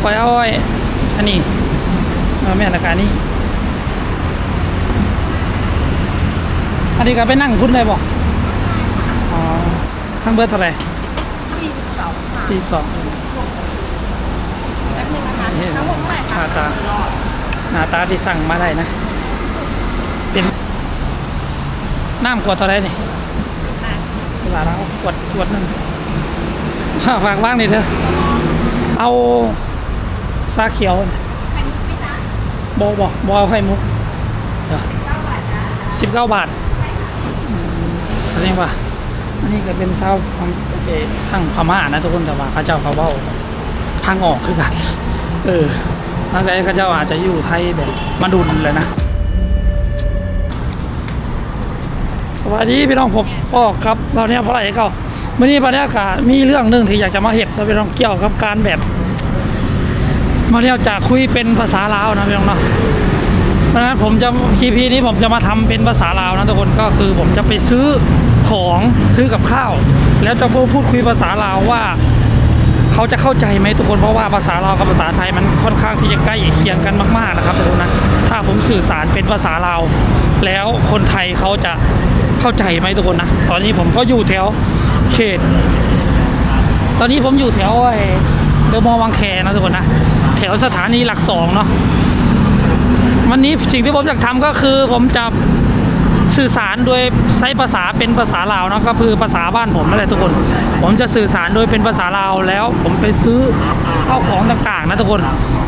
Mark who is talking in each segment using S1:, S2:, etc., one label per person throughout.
S1: คอยเอาไอ้อันนี้เอาแม่นราคานี้ อันนี้ก็ไปนั่งพุ่นได้บ่อ๋อทั้งเบิดเท่าไหร่
S2: สี่สิบสองค่ะ
S1: สี่สอง
S2: แป๊บนึงนะคะทั้งหมดเท่าไหร่
S1: ห
S2: คะ
S1: น้าตาหน้าตาที่สั่งมาได้นะ เป็นน้ำกวดเท่าไหร่นี่เวลาเรากวดกวดหนึงฝากว่างนี่เถอะเอา ซาเขียว
S2: ไข่มุกไหมจ๊ะ
S1: บอบอบอเอาไข่มุก
S2: เก้าบาทจ้ะ
S1: สิบเก้าบาทอืมแสดงว่าอันนี้ก็เป็นเศร้าทางเอ่อทางพม่านะทุกคนแต่ว่าเข้าเจ้าเขาเบ้าพังออกคือกัน เออนักแสดงเข้าเจ้าอาจจะอยู่ไทยแบบมาดุลเลยนะ สวัสดีพี่น้องผมพ่อครับเราเนี่ยเพราะอะไรเขาเมื่อนี้บรรยากาศมีเรื่องหนึ่งที่อยากจะมาเห็นแล้วพี่น้องเกี่ยวกับการแบบ มาเนี่ยวจะคุยเป็นภาษาลาวนะพี่น้องเนาะดังนั้นผมจะคีพีนี้ผมจะมาทำเป็นภาษาลาวนะทุกคนก็คือผมจะไปซื้อของซื้อกับข้าว แล้วจะพูดคุยภาษาลาวว่าเขาจะเข้าใจไหมทุกคนเพราะว่าภาษาลาวกับภาษาไทยมันค่อนข้างที่จะใกล้เคียงกันมากๆนะครับทุกคนนะถ้าผมสื่อสารเป็นภาษาลาวแล้วคนไทยเขาจะเข้าใจไหมทุกคนนะตอนนี้ผมก็อยู่แถวเขต ตอนนี้ผมอยู่แถวไอ้เดอะมอลล์วังแคนะทุกคนนะ แถวสถานีหลักสองเนาะวันนี้สิ่งที่ผมอยากทำก็คือผมจะสื่อสารโดยใช้ภาษาเป็นภาษาลาวนะก็คือภาษาบ้านผมนั่นแหละทุกคน ผมจะสื่อสารโดยเป็นภาษาลาวแล้ว ผมไปซื้อข้าวของต่างๆนะทุกคน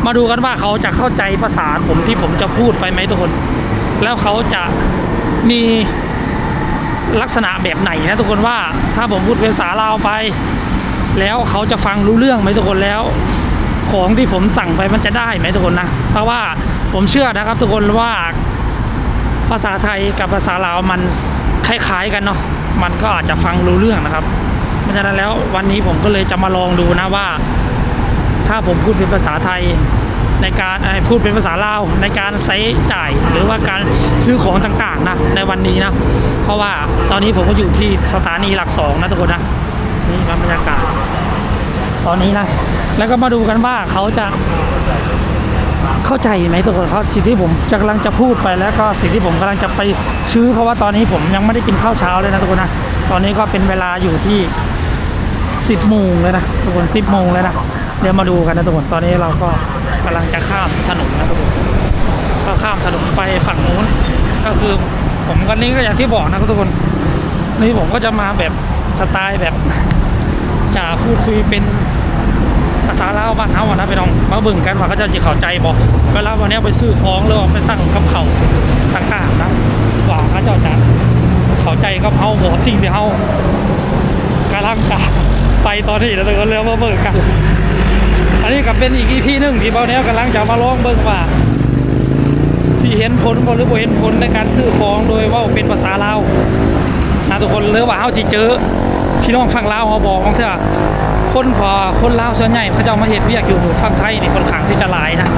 S1: มาดูกันว่าเขาจะเข้าใจภาษาผมที่ผมจะพูดไปไหมทุกคน แล้วเขาจะมีลักษณะแบบไหนนะทุกคนว่าถ้าผมพูดเป็นภาษาลาวไป แล้วเขาจะฟังรู้เรื่องไหมทุกคนแล้ว ของที่ผมสั่งไปมันจะได้ไหมทุกคนนะ เพราะว่าผมเชื่อนะครับ ทุกคนว่าภาษาไทยกับภาษาลาวมันคล้ายๆกันเนาะ มันก็อาจจะฟังรู้เรื่องนะครับเพราะฉะนั้นแล้ววันนี้ผมก็เลยจะมาลองดูนะว่า ถ้าผมพูดเป็นภาษาไทยในการพูดเป็นภาษาลาวในการใช้จ่ายหรือว่าการซื้อของต่างๆนะในวันนี้นะ เพราะว่าตอนนี้ผมก็อยู่ที่สถานีหลักสองนะทุกคนนะนี่บรรยากาศ ตอนนี้นะ แล้วก็มาดูกันว่าเขาจะเข้าใจไหมทุกคนเขาสิ่งที่ผมจะกำลังจะพูดไปแล้วก็สิ่งที่ผมกำลังจะไปซื้อ เพราะว่าตอนนี้ผมยังไม่ได้กินข้าวเช้าเลยนะทุกคนนะตอนนี้ก็เป็นเวลาอยู่ที่สิบโมงเลยนะทุกคนสิบโมงเลยนะเดี๋ยวมาดูกันนะทุกคนตอนนี้เราก็กำลังจะข้ามถนนนะทุกคนก็ข้ามถนนไปฝั่งนู้น ก็คือผมวันนี้ก็อย่างที่บอกนะทุกคนนี่ผมก็จะมาแบบสไตล์แบบ จะพูดคุยเป็นภาษาลาวบ้านเฮาอะนะพี่น้องมาเบิ่งกันว่าเขาจะจิเข้าใจบ่เวลาวันนี้ไปซื้อของหรือว่าไปสั่งกับเขาต่างๆนะว่าเขาเจ้าจะเข้าใจกับเฮาบ่สิ่งที่เฮากำลังจะไปตอนนี้นะทุกคนแล้วมาเบิ่งกันอันนี้ก็เป็นอีกอีพีหนึ่งที่เบาเนี้ยกำลังจะมาลองเบิ่งว่าสิเห็นผลบ่หรือบ่เห็นผลในการซื้อของโดยว่าเป็นภาษาลาวนะทุกคนหรือว่าเฮาสิเจอ พี่น้องฝั่งลาวเขาบอกของเถอคนพอคนลาวส่วนใหญ่เขาจะเอามาเห็ดเวียกอยู่ฝั่งไทยนี่คนข้างที่จะหลายนะ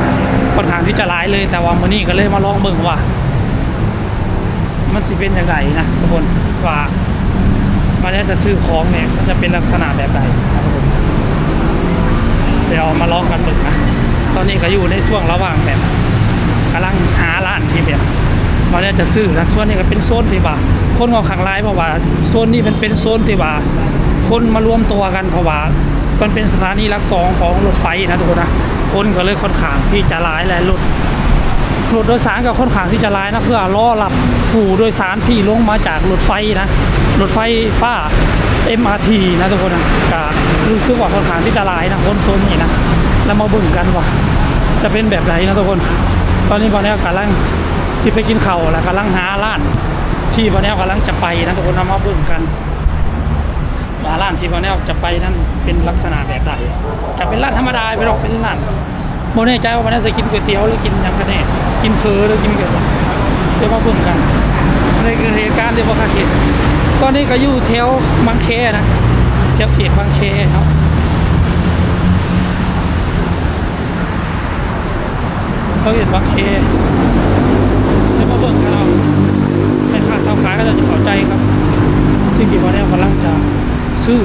S1: คนข้างที่จะหลายเลย แต่ว่ามื้อนี้ก็เลยมาลองเบิ่งว่า มันสิเป็นอย่างไรนะทุกคนว่าวันจะซื้อของเนี่ยมันจะเป็นลักษณะแบบใดนะทุกคนเดี๋ยวมาลองกันเบิ่งนะตอนนี้ก็อยู่ในช่วงระหว่างแบบกำลังหาร้านที่แบบ เราเนี่ยจะซื้อนะส่วนนี้ก็เป็นโซนที่ว่า คนของขังไลายเพราะว่าโซนนี้มันเป็นโซนที่ว่า คนมารวมตัวกันเพราะว่ามันเป็นสถานีหลักสองของรถไฟนะทุกคนนะคนก็เลยค่อนข้างที่จะหลายแหละรถรถโดยสารก็ค่อนข้างที่จะหลายนะเพื่อรอรับผู้โดยสารที่ลงมาจากรถไฟนะรถไฟฟ้า MRT นะทุกคนนะก็รู้สึกว่าค่อนข้างที่จะหลายนะคนโซนนี้นะแล้วมาบิ่งกันว่าจะเป็นแบบไหนนะทุกคน ตอนนี้ตอนนี้กำลัง สิไปกินเข้าแล้วกำลังหาร้าน ที่พอแนวกำลังจะไปนะทุกคนนำมาเบิ่งกันว่าร้านที่พอแนวจะไปนั้นเป็นลักษณะแบบใดจะเป็นร้านธรรมดาไปหรอกเป็นร้านโมแน่ใจว่าพอแนวจะกินก๋วยเตี๋ยวหรือกินยังกันแน่กินเพอหรือกินเกี่ยวเดี๋ยวมาเบิ่งกันในเหตุการณ์เดี๋ยวมาคาดเห็นตอนนี้ก็อยู่แถวบางแคนะแถวเขตบางแคครับเขาเห็นบางแคเดี๋ยว มาเบิ่งกันเราให้ค่าเสาขายก็จะเข้าใจครับ สิ่งที่พอแนวพำลังจะซื้อ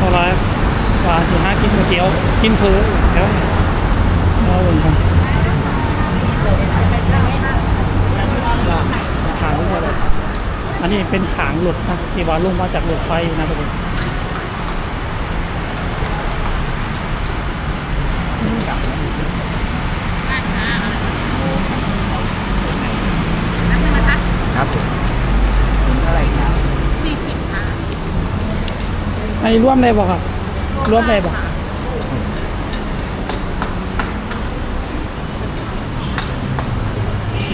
S1: ต่อไรว่าสิหากินก๋วยเตี๋ยวกินเฟอแล้วมาเบิ่งกัน อันนี้เป็นขางหลุดนะที่ว่าลงมาจากรถไฟนะทุกคน
S2: นับเลยนะคะ
S3: ครับผมเท่าไหร่ครับ
S2: สี่สิบค่ะ
S1: อันนี้ร่วมได้บ่ครับรวมได้บ่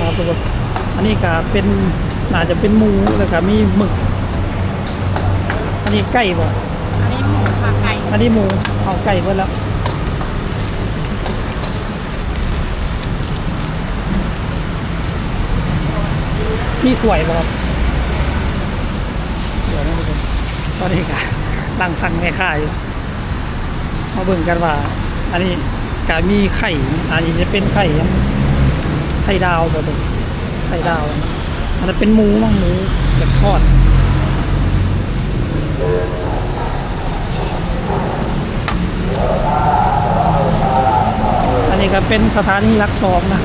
S1: มาทุกคนอันนี้ก็เป็น น่าจะเป็นหมูแล้วก็มีหมึก อันนี้ไก่บ่
S2: อันนี้หมูค่ะไก่
S1: อันนี้หมูเอาไก่เพิ่นแล้วมีถ้วยบ่ครับเดี๋ยวนะทุกคนตอนนี้ก็ลังสั่งแม่ค้าอยู่มาเบิ่งกันว่า อันนี้ก็มีไข่ อันนี้จะเป็นไข่ยังไข่ดาวบ่ตัวไข่ดาว อันนั้นเป็นหมูมั้งหมูแบบทอดอันนี้ก็เป็นสถานีรักสองนะ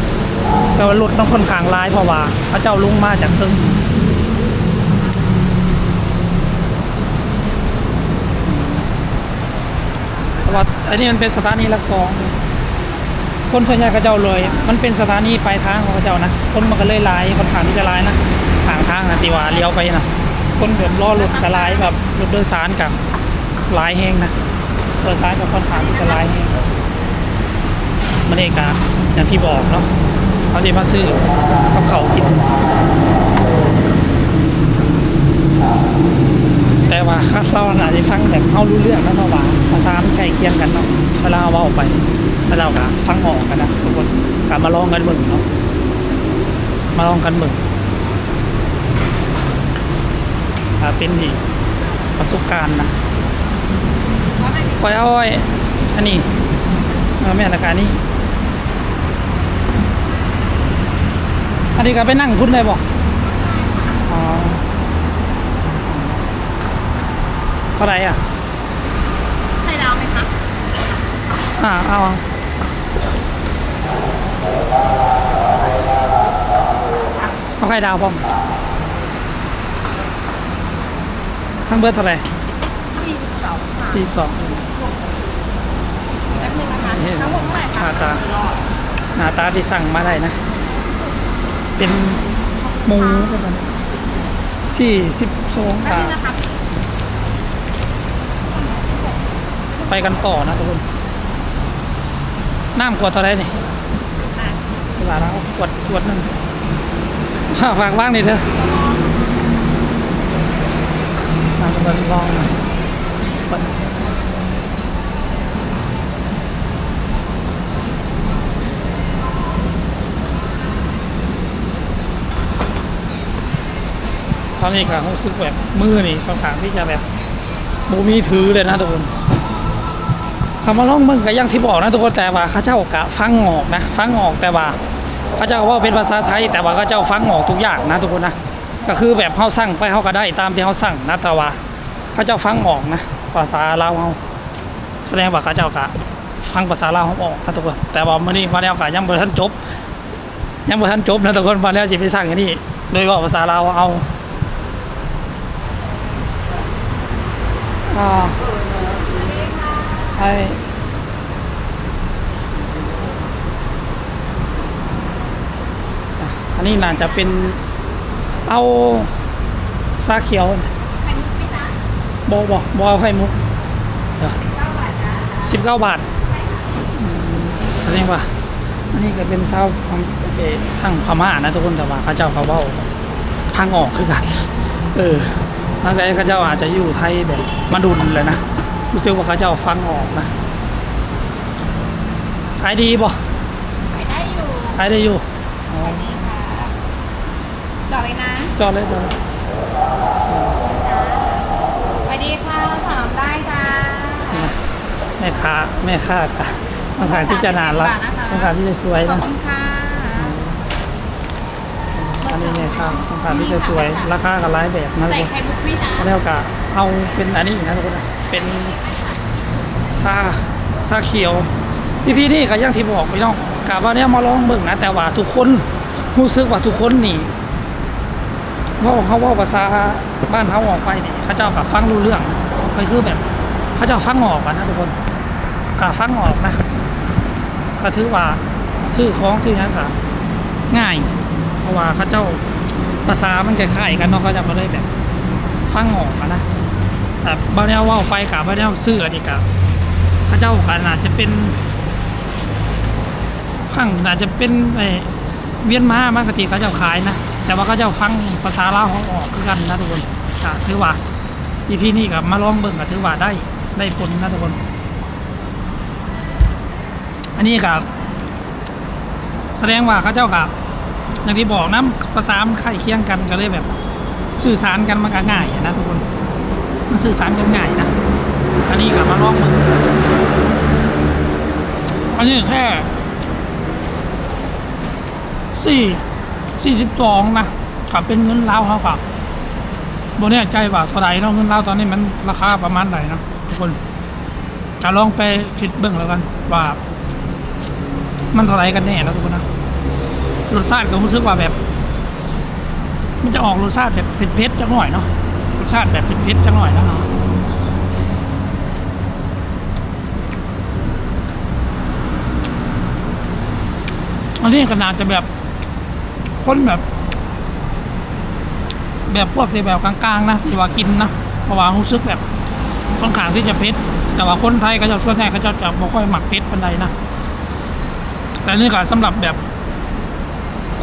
S1: แต่ว่ารถต้องค่อนข้างร้ายเพราะว่าพระเจ้าลุงมาจากตึงเพราะว่าอันนี้มันเป็นสถานีรักสอง คนส่วนใหญ่เขาเจ้าเลย มันเป็นสถานีปลายทางของเขจ้านะ คนมันก็เลยร้ายคนข้างที่จะร้ายนะทางทางนะตีว่าเลี้ยวไปนะคนแบบล้อรถก็ร้ายแบบรถโดยสารกับร้ายแห้งนะโดยสารกับคนข้างที่จะร้ายแห้งมันเองอะอย่างที่บอกเนาะเขาจะมาซื้อกับเขากิน แต่ว่าข้าเราอาจจะฟังแบบเข้ารู้เรื่องนะ มาลองกันเบิ่งเนาะมาลองกันเบิ่งอ่าเป็นอีกประสบการณ์นะคอยเอาไอ้อันนี้เอาแม่ราคานี่อันนี้ก็ไปนั่งพุ่นได้บอกอ๋อเท่าไหรอะ
S2: ไข่ดาวไหมคะ
S1: อ่า เอา เอาไข่ดาวพร้อมทั้งเบิร์ดเท่าไหร่
S2: สี่สิบสองค่ะ
S1: สี่สอง
S2: แป๊บนึงนะคะทั้งหมดเท่าไหร่
S1: ห
S2: คะ
S1: น้าตาหน้าตาที่สั่งมาได้นะ เป็นหมูก็ประมาณสี่สิบสอง
S2: แป๊บบานึ
S1: ท
S2: งนะคะ
S1: ไปกันต่อนะทุกคนน้ำกวดเท่าไรนี่ เวลาแล้วกวดกวดหนึงฝากว่างนี่เถอะน้ำมันลองหน่อยกวดตอนนี้ก็รู้สึกแบบมือนี่ค่อนข้างที่จะแบบบูมีถือเลยนะทุกคนคำว่าล่องเมืองก็ย่างที่บอกนะทุกคนแต่ว่าข้าเจ้ากะฟังออกนะ ฟังออกแต่ว่า ข้าเจ้าว่าเป็นภาษาไทย แต่ว่าข้าเจ้าฟังออกทุกอย่างนะทุกคนนะก็คือแบบเขาสั่งไปเขาก็ได้ตามที่เขาสั่งนะแต่ว่าเข้าเจ้าฟังออกนะ ภาษาลาวเขาแสดงว่าเข้าเจ้ากะฟังภาษาลาวเขาออกนะทุกคนแต่ว่ามื่อนี้มาแล้วกะยังบ่ทันจบ ยังบ่ทันจบนะทุกคนมาแล้วสิไปสั่งอันนี้โดยว่าภาษาลาวเอาอ่าไอ อั นนี้น่าจะเป็นเอาซาเขียว
S2: ไข่มุกไหมจ๊ะ
S1: บอบอบอเอาไข่มุก
S2: เก้าบาทจ้ะ
S1: สิบเก้าบาทอืมแสดงว่าอันนี้ก็เป็นเศร้าทางเออทางพม่านะทุกคนแต่ว่าเข้าเจ้าเขาเบ้าพังออกคือกัน เออน่าจะเข้าเจ้าอาจจะอยู่ไทยแบบมาดุลเลยนะรู้สึกว่าเข้าเจ้าฟังออกนะขายดีบ่
S2: ขายได้อยู่
S1: ขายได้อยู่อ๋อ
S2: ขายดี ค่ะดอกเลยนะ
S1: จอดเลยจอดเลย
S2: สวัสดีค่ะสอนได้จ้า
S1: แม่ค้าแม่ค้าค่ะต้องการที่จะนานละ
S2: บาทนะคะ
S1: ต้องการที่จะสวย
S2: ขอบ
S1: นะ
S2: คุณค่ะ
S1: อันนี้แม่ค้าต้องการที่จะสวยราคากับหลายแบบนะ
S2: ใส่
S1: ทุกคน
S2: ไข่มุกไหมจ๊ะ
S1: แล้วก็เอาเป็นอันนี้นะทุกคนนะเป็นซาซาเขียว พี่พี่ๆนี่ก็อยังที่บอกพี่น้องกะว่าเนี่ยมาลองเบิ่งนะแต่ว่าทุกคนรู้สึกว่าทุกคนนี่ เว่าเขาว่าภาษาบ้านเขาออกไปนี่เขาเจ้ากับฟังรู้เรื่องก็คือแบบ เขาเจ้าฟังออกกันนะทุกคนกะฟังออกนะก็ถือว่าซื้อของซื้อหยังกะง่าย เพราะว่าเขาเจ้าภาษามันจะคล้ายกันเนาะเขาจะมาเลยแบบ ฟังออกกันนะแต่บางแนวว่าไปกับบางแนวซื้ออันนี้กับเขาเจ้ากันอาจจะเป็นฟังอาจจะเป็นไอเวียนมามากติเขาเจ้าขายนะ แต่ว่าเขาจ้าฟังภาษาลาวเขาออกคือกันนะทุกคนก็ถือว่าอีพีนี้กับมาลองเบิ่งก็ถือว่าได้ได้ผลนะทุกคน อันนี้กับแสดงว่าเขาเจ้ากับอย่างที่บอกนะภาษามันใกล้เคียงกันก็เลยแบบ สื่อสารกันมันก็ง่ายนะทุกคนมันสื่อสารกันง่ายนะอันนี้กับมาลองมึงอันนี้แค่สี่ สี่สิบสองนะกับเป็นเงินลาวเขากับโบเนี่ยใจว่าเท่าไหร่เนาะเงินลาวตอนนี้มันราคาประมาณไหนนะทุกคนจะลองไปคิดเบิ่งแล้วกัน ว่า มันเท่าไหร่กันแน่นะทุกคนนะรสชาติก็รู้สึกว่าแบบ มันจะออกรสชาติแบบเผ็ดๆจังหน่อยเนาะรสชาติแบบเผ็ดๆจังหน่อยนะครับอันนี้ขนาจะแบบ คนแบบ แบบพวกที่แบบกลางๆนะที่ว่ากินนะเพราะว่ารู้สึกแบบค่อนข้างที่จะเผ็ดแต่ว่าคนไทยก็จะส่วนใหญ่เขาจะจะไม่ค่อยหมักเผ็ดปานใดนะแต่นี่ก็สำหรับแบบ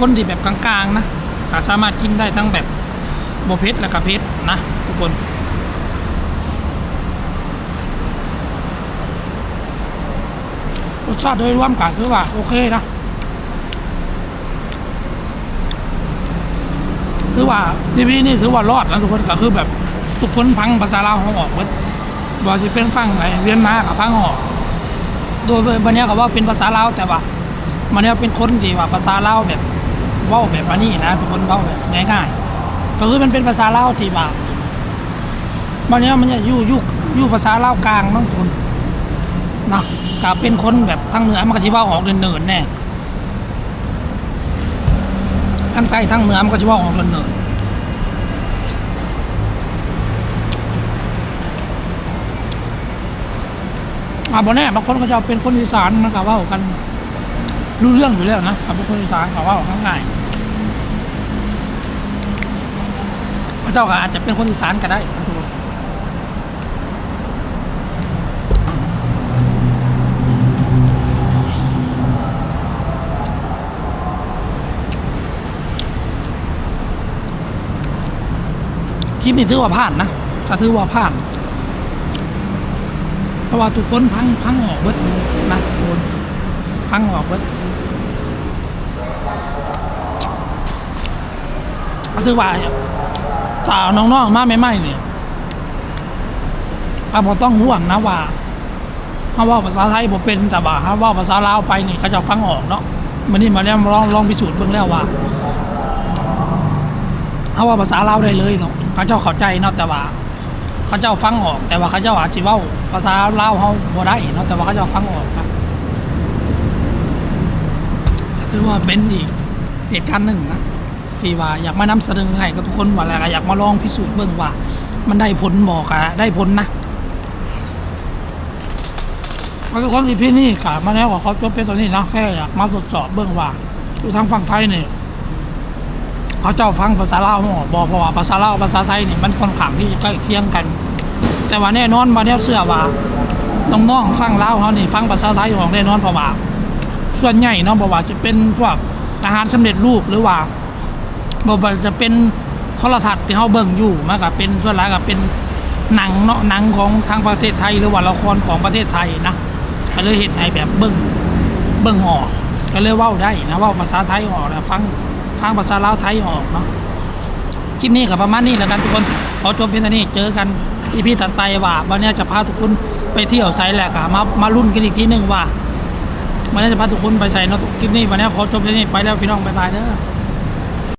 S1: คนที่แบบกลางๆนะก็สามารถกินได้ทั้งแบบโบเผ็ดและกะเผ็ดนะทุกคนรสชาติโดยรวมก็คือว่าโอเคนะ ถือว่าทีวีนี่ถือว่ารอดนะทุกคนก็คือแบบทุกคนพังภาษาลาวเขาออกหมดบอกจะเป็นฟังไงเรียนมากับพังออก โดยบันนี้ยก็ว่าเป็นภาษาลาวแต่ว่ามันเนี่ยเป็นคนที่ว่าภาษาลาวแบบว้าแบบอันนี้นะทุกคนว้าแบบง่ายๆก็คือมันเป็นภาษาลาวที่ว่ามันเนี่ยมันจะอยู่ยู่อยู่ภาษาลาวกลางเน้องทุกคนนะก็เป็นคนแบบทางเหนือมันก็ที่ว่าออกเนินๆแน่ ทั้งใต้ทั้งเหนือมันก็จะว่าออกเนินๆมาบ่แน่บางคนก็จะเป็นคนอีสานมันก็เว่ากันรู้เรื่องอยู่แล้วนะครับพวกคนอีสานเขาว่าข้างง่ายพระเจ้าก็อาจจะเป็นคนอีสานก็ได้ ลิปนี้ถือว่าผ่านนะถ้าถือว่าผ่านเพราะว่าทุกคนพังพังออกเบิดนะคนพังออกเบิดก็คือว่าสาวน้องๆมาใหม่ๆเนี่ยอาบอต้องห่วงนะว่าถ้าว่าภาษาไทยผมเป็นแต่ว่าถ้าว่าภาษาลาวไปนี่เขาจะฟังออกเนาะมันนี่มาแล้วลองลองพิสูจน์เบิ่งแล้วว่า ถ้าว่าภาษาลาวได้เลยเนาะเขาเจ้าเข้าใจเนาะแต่ว่า เขาเจ้าฟังออก แต่ว่าเขาเจ้าอาจจะว้าภาษาลาวเขาบ่ได้เนาะแต่ว่าเขาเจ้าฟังออกนะถือว่าเป็นอีกเหตุการณ์หนึ่งนะที่ว่าอยากมานำเสนอให้กับทุกคนว่าแล้วก็อยากมาลองพิสูจน์เบิ่งว่า มันได้ผลบอกอะได้ผลนะทุกคนที่พี่นี่ค่ะมาแล้วว่าเขาจบเป็นตัวนี้นะแค่อยากมาทดสอบเบิ่งว่าอยู่ทางฝั่งไทยเนี่ย เขาเจ้าฟังภาษาลาวบ่บอกเพราะว่าภาษาลาวภาษาไทยนี่มันค่อนข้างที่ใกล้เคียงกัน แต่ว่าแน่นอนมาแล้วเชื่อว่าต้องน้องฟังลาวเขานี่ฟังภาษาไทยของแน่นอนเพราะว่าส่วนใหญ่เนาะบอกว่าจะเป็นพวกอาหารสำเร็จรูปหรือว่าบอกว่าจะเป็นโทรทัศน์ที่เขาเบิ่งอยู่มันก็เป็นส่วนหลายก็เป็นหนังเนาะหนังของทางประเทศไทยหรือว่าละครของประเทศไทยนะก็เลยเห็นให้แบบเบิ่งเบิ่งออกก็เลยว้าได้นะว่าภาษาไทยออกแล้วฟัง ฟังภาษาลาวไทยออกเนาะคลิปนี้กับประมาณนี้แล้วกันทุกคนขอจบเพียงเท่านี้เจอกันอีพีถัดไปว่าวันนี้จะพาทุกคนไปเที่ยวไซแหลกอะมามาลุ้นกันอีกทีหนึ่งว่าวันนี้จะพาทุกคนไปใส่เนาะคลิปนี้วันนี้ขอจบที่นี่ไปแล้วพี่น้องบายบายเด้อ